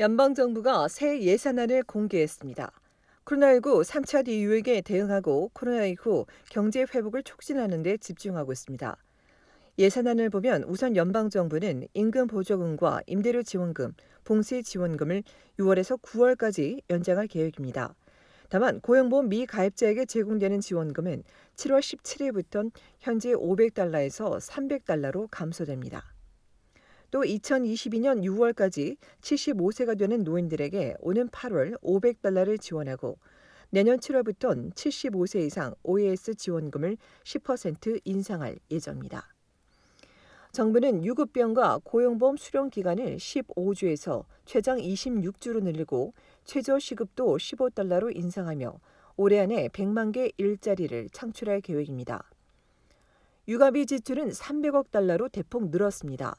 연방정부가 새 예산안을 공개했습니다. 코로나19 3차 대유행에 대응하고 코로나 이후 경제 회복을 촉진하는 데 집중하고 있습니다. 예산안을 보면 우선 연방정부는 임금 보조금과 임대료 지원금, 봉쇄 지원금을 6월에서 9월까지 연장할 계획입니다. 다만 고용보험 미가입자에게 제공되는 지원금은 7월 17일부터 현재 500달러에서 300달러로 감소됩니다. 또 2022년 6월까지 75세가 되는 노인들에게 오는 8월 500달러를 지원하고 내년 7월부터 75세 이상 OAS 지원금을 10% 인상할 예정입니다. 정부는 유급병과 고용보험 수령 기간을 15주에서 최장 26주로 늘리고 최저 시급도 15달러로 인상하며 올해 안에 100만 개 일자리를 창출할 계획입니다. 육아비 지출은 300억 달러로 대폭 늘었습니다.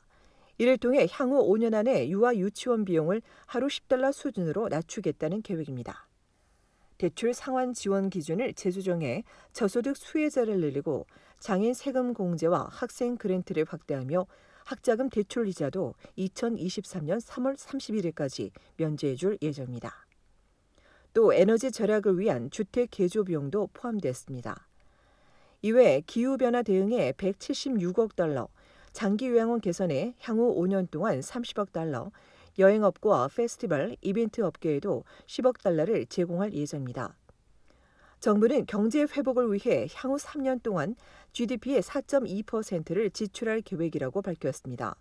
이를 통해 향후 5년 안에 유아 유치원 비용을 하루 10달러 수준으로 낮추겠다는 계획입니다. 대출 상환 지원 기준을 재조정해 저소득 수혜자를 늘리고 장애인 세금 공제와 학생 그랜트를 확대하며 학자금 대출 이자도 2023년 3월 31일까지 면제해 줄 예정입니다. 또 에너지 절약을 위한 주택 개조 비용도 포함됐습니다. 이외 기후변화 대응에 176억 달러, 장기 요양원 개선에 향후 5년 동안 30억 달러, 여행업과 페스티벌, 이벤트 업계에도 10억 달러를 제공할 예정입니다. 정부는 경제 회복을 위해 향후 3년 동안 GDP의 4.2%를 지출할 계획이라고 밝혔습니다.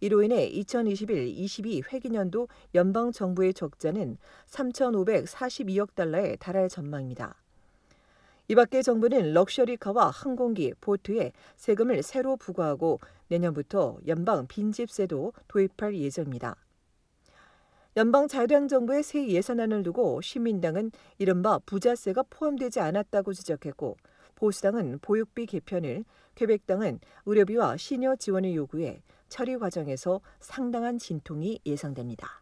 이로 인해 2021-22 회기년도 연방 정부의 적자는 3,542억 달러에 달할 전망입니다. 이 밖에 정부는 럭셔리카와 항공기, 보트에 세금을 새로 부과하고 내년부터 연방 빈집세도 도입할 예정입니다. 연방 자유당 정부의 새 예산안을 두고 시민당은 이른바 부자세가 포함되지 않았다고 지적했고 보수당은 보육비 개편을, 쾌백당은 의료비와 시녀 지원을 요구해 처리 과정에서 상당한 진통이 예상됩니다.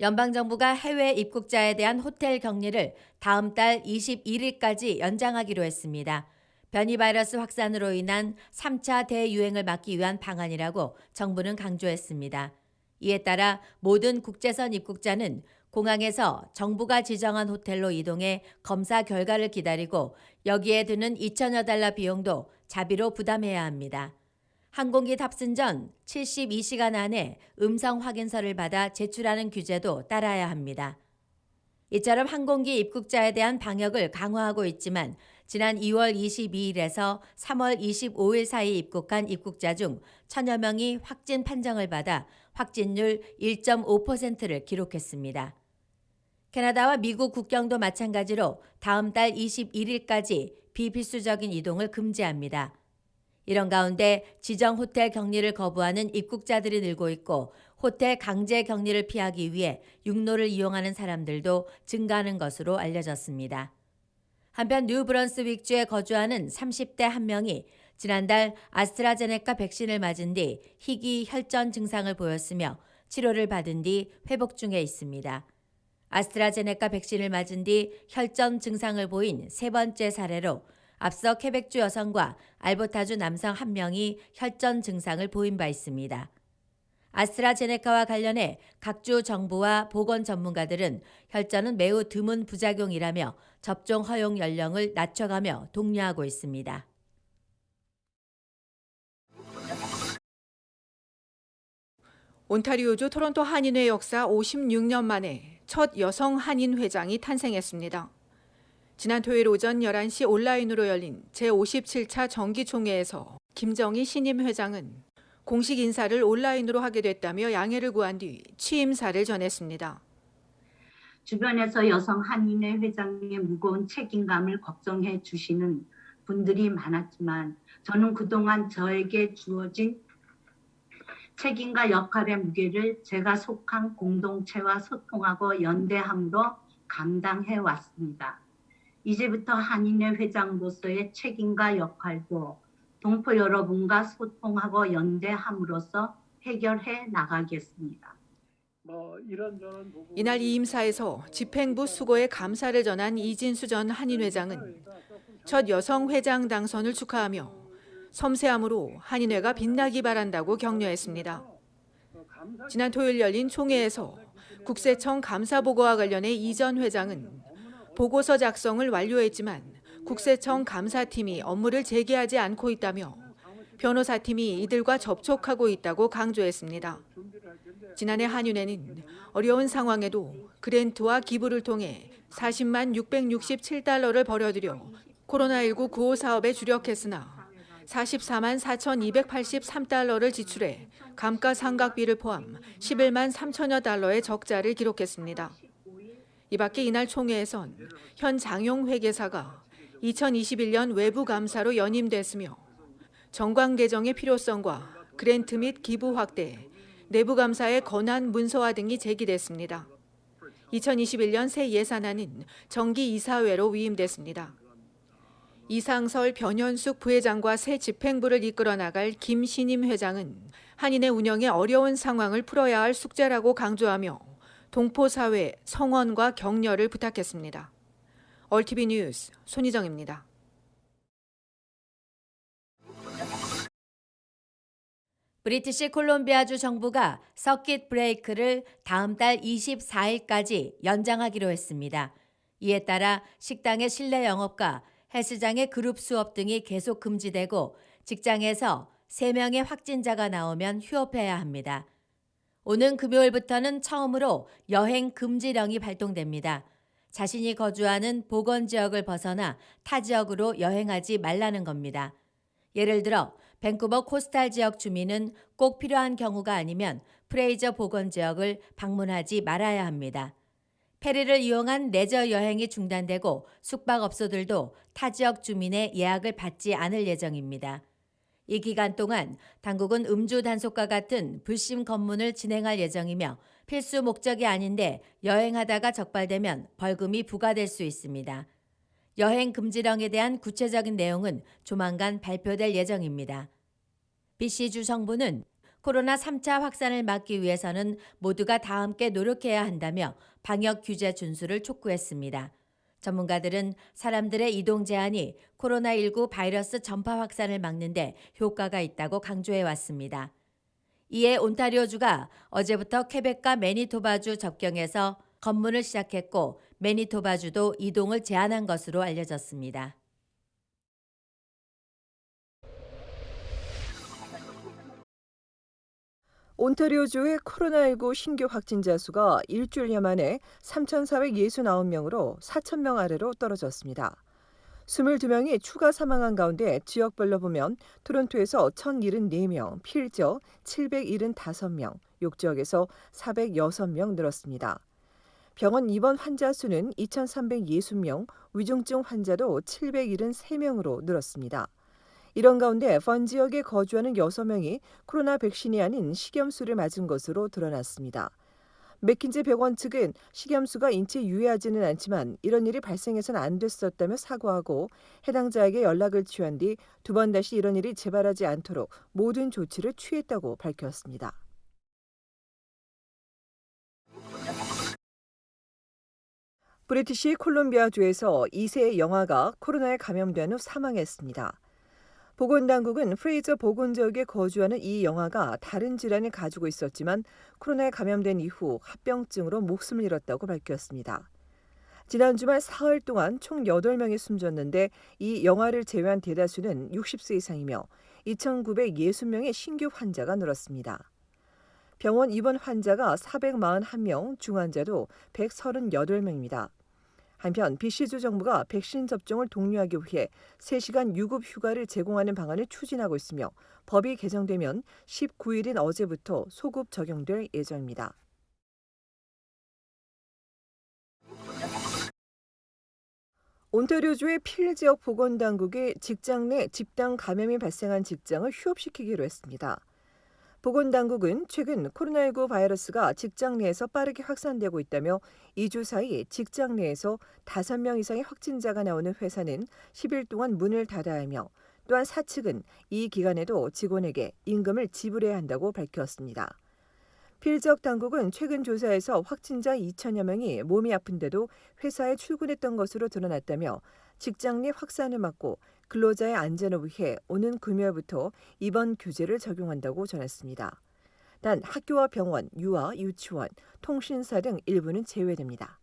연방정부가 해외 입국자에 대한 호텔 격리를 다음 달 21일까지 연장하기로 했습니다. 변이 바이러스 확산으로 인한 3차 대유행을 막기 위한 방안이라고 정부는 강조했습니다. 이에 따라 모든 국제선 입국자는 공항에서 정부가 지정한 호텔로 이동해 검사 결과를 기다리고 여기에 드는 2천여 달러 비용도 자비로 부담해야 합니다. 항공기 탑승 전 72시간 안에 음성 확인서를 받아 제출하는 규제도 따라야 합니다. 이처럼 항공기 입국자에 대한 방역을 강화하고 있지만 지난 2월 22일에서 3월 25일 사이 입국한 입국자 중 천여 명이 확진 판정을 받아 확진율 1.5%를 기록했습니다. 캐나다와 미국 국경도 마찬가지로 다음 달 21일까지 비필수적인 이동을 금지합니다. 이런 가운데 지정 호텔 격리를 거부하는 입국자들이 늘고 있고 호텔 강제 격리를 피하기 위해 육로를 이용하는 사람들도 증가하는 것으로 알려졌습니다. 한편 뉴브런스윅주에 거주하는 30대 한 명이 지난달 아스트라제네카 백신을 맞은 뒤 희귀 혈전 증상을 보였으며 치료를 받은 뒤 회복 중에 있습니다. 아스트라제네카 백신을 맞은 뒤 혈전 증상을 보인 세 번째 사례로 앞서 케벡주 여성과 알버타주 남성 한 명이 혈전 증상을 보인 바 있습니다. 아스트라제네카와 관련해 각주 정부와 보건 전문가들은 혈전은 매우 드문 부작용이라며 접종 허용 연령을 낮춰가며 독려하고 있습니다. 온타리오주 토론토 한인회 역사 56년 만에 첫 여성 한인 회장이 탄생했습니다. 지난 토요일 오전 11시 온라인으로 열린 제57차 정기총회에서 김정희 신임 회장은 공식 인사를 온라인으로 하게 됐다며 양해를 구한 뒤 취임사를 전했습니다. 주변에서 여성 한인회 회장의 무거운 책임감을 걱정해 주시는 분들이 많았지만 저는 그동안 저에게 주어진 책임과 역할의 무게를 제가 속한 공동체와 소통하고 연대함으로 감당해 왔습니다. 이제부터 한인회 회장으로서의 책임과 역할도 동포 여러분과 소통하고 연대함으로써 해결해 나가겠습니다. 뭐 이날 이 임사에서 집행부 수고에 감사를 전한 이진수 전 한인 회장은 첫 여성 회장 당선을 축하하며 섬세함으로 한인회가 빛나기 바란다고 격려했습니다. 지난 토요일 열린 총회에서 국세청 감사보고와 관련해 이전 회장은 보고서 작성을 완료했지만 국세청 감사팀이 업무를 재개하지 않고 있다며 변호사팀이 이들과 접촉하고 있다고 강조했습니다. 지난해 한윤회는 어려운 상황에도 그랜트와 기부를 통해 40만 667달러를 벌여들여 코로나19 구호 사업에 주력했으나 44만 4,283달러를 지출해 감가상각비를 포함 11만 3천여 달러의 적자를 기록했습니다. 이 밖에 이날 총회에선 현 장용 회계사가 2021년 외부 감사로 연임됐으며 정관 개정의 필요성과 그랜트 및 기부 확대, 내부 감사의 권한 문서화 등이 제기됐습니다. 2021년 새 예산안은 정기 이사회로 위임됐습니다. 이상설 변현숙 부회장과 새 집행부를 이끌어 나갈 김신임 회장은 한인의 운영에 어려운 상황을 풀어야 할 숙제라고 강조하며 동포사회 성원과 격려를 부탁했습니다. 얼티비 뉴스 손희정입니다. 브리티시 콜롬비아주 정부가 서킷 브레이크를 다음 달 24일까지 연장하기로 했습니다. 이에 따라 식당의 실내 영업과 헬스장의 그룹 수업 등이 계속 금지되고 직장에서 3명의 확진자가 나오면 휴업해야 합니다. 오는 금요일부터는 처음으로 여행 금지령이 발동됩니다. 자신이 거주하는 보건 지역을 벗어나 타 지역으로 여행하지 말라는 겁니다. 예를 들어 밴쿠버 코스탈 지역 주민은 꼭 필요한 경우가 아니면 프레이저 보건 지역을 방문하지 말아야 합니다. 페리를 이용한 레저 여행이 중단되고 숙박업소들도 타 지역 주민의 예약을 받지 않을 예정입니다. 이 기간 동안 당국은 음주 단속과 같은 불심 검문을 진행할 예정이며 필수 목적이 아닌데 여행하다가 적발되면 벌금이 부과될 수 있습니다. 여행 금지령에 대한 구체적인 내용은 조만간 발표될 예정입니다. BC주 정부는 코로나 3차 확산을 막기 위해서는 모두가 다 함께 노력해야 한다며 방역 규제 준수를 촉구했습니다. 전문가들은 사람들의 이동 제한이 코로나19 바이러스 전파 확산을 막는데 효과가 있다고 강조해 왔습니다. 이에 온타리오주가 어제부터 퀘벡과 매니토바주 접경에서 검문을 시작했고 매니토바주도 이동을 제한한 것으로 알려졌습니다. 온타리오주의 코로나19 신규 확진자 수가 일주일여 만에 3,469명으로 4,000명 아래로 떨어졌습니다. 22명이 추가 사망한 가운데 지역별로 보면 토론토에서 1,074명, 필저 775명, 욕지역에서 406명 늘었습니다. 병원 입원 환자 수는 2,360명, 위중증 환자도 773명으로 늘었습니다. 이런 가운데 펀 지역에 거주하는 6명이 코로나 백신이 아닌 식염수를 맞은 것으로 드러났습니다. 맥킨지 병원 측은 식염수가 인체에 유해하지는 않지만 이런 일이 발생해서는 안 됐었다며 사과하고 해당자에게 연락을 취한 뒤 두 번 다시 이런 일이 재발하지 않도록 모든 조치를 취했다고 밝혔습니다. 브리티시 콜롬비아주에서 2세 영아가 코로나에 감염된 후 사망했습니다. 보건당국은 프레이저 보건 지역에 거주하는 이 영아가 다른 질환을 가지고 있었지만 코로나에 감염된 이후 합병증으로 목숨을 잃었다고 밝혔습니다. 지난 주말 사흘 동안 총 8명이 숨졌는데 이 영아를 제외한 대다수는 60세 이상이며 2,960명의 신규 환자가 늘었습니다. 병원 입원 환자가 441명, 중환자도 138명입니다. 한편 BC주 정부가 백신 접종을 독려하기 위해 3시간 유급 휴가를 제공하는 방안을 추진하고 있으며 법이 개정되면 19일인 어제부터 소급 적용될 예정입니다. 온타리오주의 필 지역 보건당국이 직장 내 집단 감염이 발생한 직장을 휴업시키기로 했습니다. 보건당국은 최근 코로나19 바이러스가 직장 내에서 빠르게 확산되고 있다며 2주 사이 직장 내에서 5명 이상의 확진자가 나오는 회사는 10일 동안 문을 닫아야 하며 또한 사측은 이 기간에도 직원에게 임금을 지불해야 한다고 밝혔습니다. 필적 당국은 최근 조사에서 확진자 2천여 명이 몸이 아픈데도 회사에 출근했던 것으로 드러났다며 직장 내 확산을 막고 근로자의 안전을 위해 오는 금요일부터 이번 규제를 적용한다고 전했습니다. 단 학교와 병원, 유아, 유치원, 통신사 등 일부는 제외됩니다.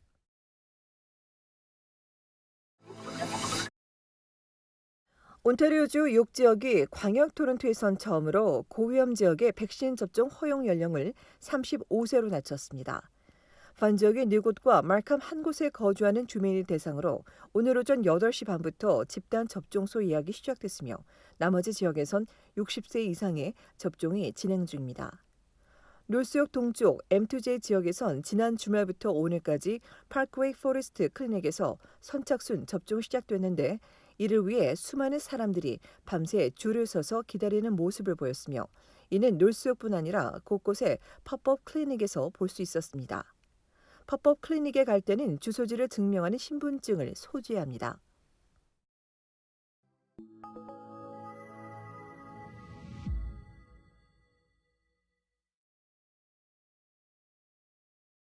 온타리오주 6지역이 광역 토론토에선 처음으로 고위험 지역의 백신 접종 허용 연령을 35세로 낮췄습니다. 반 지역의 네 곳과 말캄 한 곳에 거주하는 주민을 대상으로 오늘 오전 8시 반부터 집단 접종소 예약이 시작됐으며 나머지 지역에선 60세 이상의 접종이 진행 중입니다. 롤스역 동쪽 M2J 지역에선 지난 주말부터 오늘까지 파크웨이 포레스트 클리닉에서 선착순 접종이 시작됐는데 이를 위해 수많은 사람들이 밤새 줄을 서서 기다리는 모습을 보였으며 이는 롤스역뿐 아니라 곳곳에 팝업 클리닉에서 볼 수 있었습니다. 팝업 클리닉에 갈 때는 주소지를 증명하는 신분증을 소지해야 합니다.